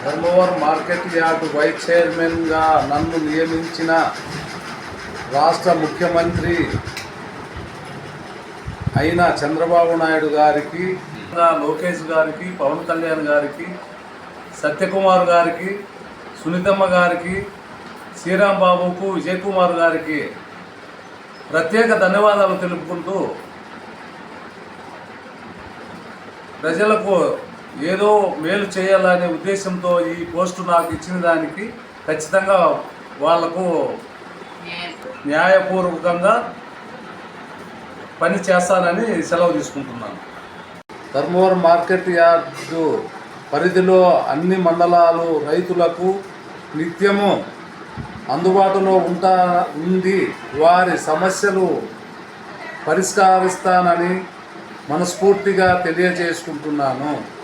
Dharmavaram market yard vice చైర్మన్గా నన్ను నియమించిన రాష్ట్ర ముఖ్యమంత్రి అయిన చంద్రబాబు నాయుడు గారికి లోకేష్ గారికి పవన్ కళ్యాణ్ గారికి సత్యకుమార్ గారికి సునీతమ్మ గారికి శ్రీరామ్ బాబుకు విజయ్ కుమార్ గారికి ప్రత్యేక ధన్యవాదాలు తెలుపుకుంటూ ప్రజలకు ఏదో మేలు చేయాలనే ఉద్దేశంతో ఈ పోస్టు నాకు ఇచ్చిన దానికి ఖచ్చితంగా వాళ్ళకు న్యాయపూర్వకంగా పని చేస్తానని సెలవు తీసుకుంటున్నాను. ధర్మవరం మార్కెట్ యార్డు పరిధిలో అన్ని మండలాలు రైతులకు నిత్యము అందుబాటులో ఉంటా ఉంది వారి సమస్యలు పరిష్కరిస్తానని మనస్ఫూర్తిగా తెలియజేసుకుంటున్నాను.